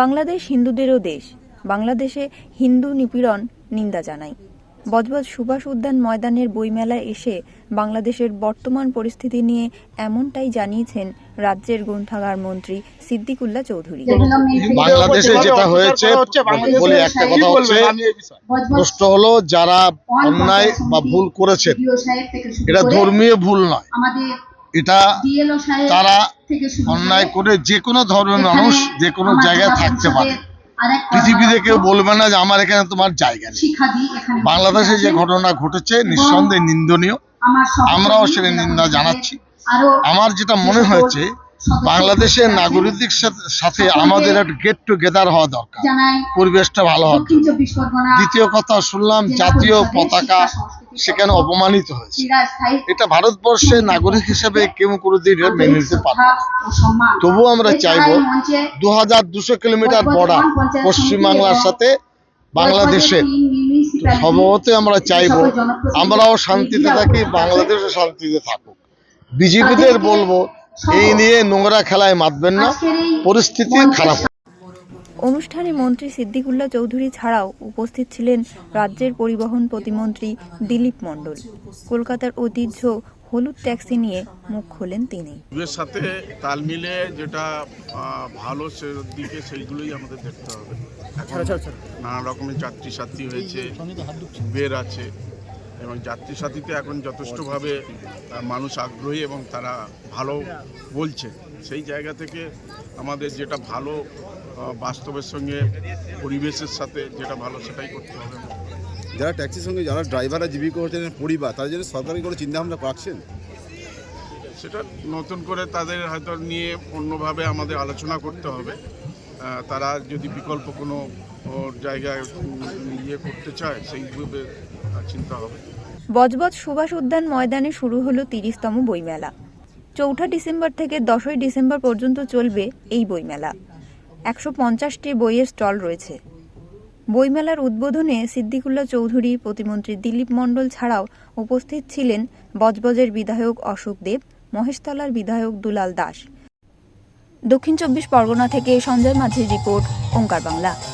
বাংলাদেশ হিন্দুদেরও দেশ। বাংলাদেশে হিন্দু নিপীড়ন নিন্দা জানাই বজবজ সুভাষ উদ্যান ময়দানের বইমেলায় এসে বাংলাদেশের বর্তমান পরিস্থিতি নিয়ে এমনটাই জানিয়েছেন রাজ্যের গ্রন্থাগার মন্ত্রী সিদ্দিকুল্লাহ চৌধুরী। বাংলাদেশে যেটা হয়েছে বলি একটা কথা হচ্ছে প্রশ্ন হলো যারা অন্যায় বা ভুল করেছেন এটা ধর্মীয় ভুল নয়। এটা তারা অন্যায় করে যে কোনো ধরনের মানুষ যে কোনো জায়গায় থাকতে পারে। পৃথিবীতে কেউ বলবে না যে আমার এখানে তোমার জায়গা নেই। বাংলাদেশে যে ঘটনা ঘটেছে নিঃসন্দেহে নিন্দনীয়। আমরাও সেটা নিন্দা জানাচ্ছি। আমার যেটা মনে হয়েছে বাংলাদেশের নাগরিকদের সাথে- আমাদের একটা গেট টুগেদার হওয়া দরকার। পরিবেশটা ভালো জন্য। দ্বিতীয় কথা শুনলাম জাতীয় পতাকা সেখানে অপমানিত হয়েছে। এটা ভারতবর্ষের নাগরিক হিসেবে কেউ কোনোদিন এটা মেনে নিতে পারবে না। তবুও আমরা চাইব দু হাজার দুশো কিলোমিটার বর্ডার পশ্চিমবাংলার সাথে বাংলাদেশের সম্ভবত আমরা চাইব আমরাও শান্তিতে থাকি বাংলাদেশও শান্তিতে থাকুক। বিজেপিদের বলব এই নিয়ে নোংরা খেলায় মাতবেন না। পরিস্থিতি খারাপ। অনুষ্ঠানে মন্ত্রী সিদ্দিকুল্লাহ চৌধুরী ছাড়াও উপস্থিত ছিলেন রাজ্যের পরিবহন প্রতিমন্ত্রী দিলীপ মণ্ডল। কলকাতার ঐতিহ্য হলুদ ট্যাক্সি নিয়ে মুখ খোলেন তিনি। সাথে তাল মিলে যেটা ভালো দিকে সেইগুলোই আমাদের দেখতে হবে। নানা রকমের যাত্রী সাথী হয়েছে বের আছে। এবং যাত্রী সাথীতে এখন যথেষ্টভাবে মানুষ আগ্রহী এবং তারা ভালো বলছে। সেই জায়গা থেকে আমাদের যেটা ভালো বাস্তবের সঙ্গে পরিবেশের সাথে যেটা ভালো সেটাই করতে হবে। যারা ট্যাক্সির সঙ্গে যারা ড্রাইভাররা জীবিকা হচ্ছেন পরিবার তাদের জন্য সরকারি কোনো চিন্তা ভাবনা করছেন সেটা নতুন করে তাদের হয়তো নিয়ে অন্যভাবে আমাদের আলোচনা করতে হবে। তারা যদি বিকল্প কোনো জায়গায় ইয়ে করতে চায় আহ, বজবজ সুভাষ উদ্যান ময়দানে শুরু হলো তিরিশতম বইমেলা। চৌঠা ডিসেম্বর থেকে দশই ডিসেম্বর পর্যন্ত চলবে এই বইমেলা। একশো পঞ্চাশটি বইয়ের স্টল রয়েছে। বইমেলার উদ্বোধনে সিদ্দিকুল্লা চৌধুরী, প্রতিমন্ত্রী দিলীপ মণ্ডল ছাড়াও উপস্থিত ছিলেন বজবজের বিধায়ক অশোক দেব, মহেশতলার বিধায়ক দুলাল দাস। দক্ষিণ চব্বিশ পরগনা থেকে সঞ্জয় মাঝির রিপোর্ট, ওঙ্কার বাংলা।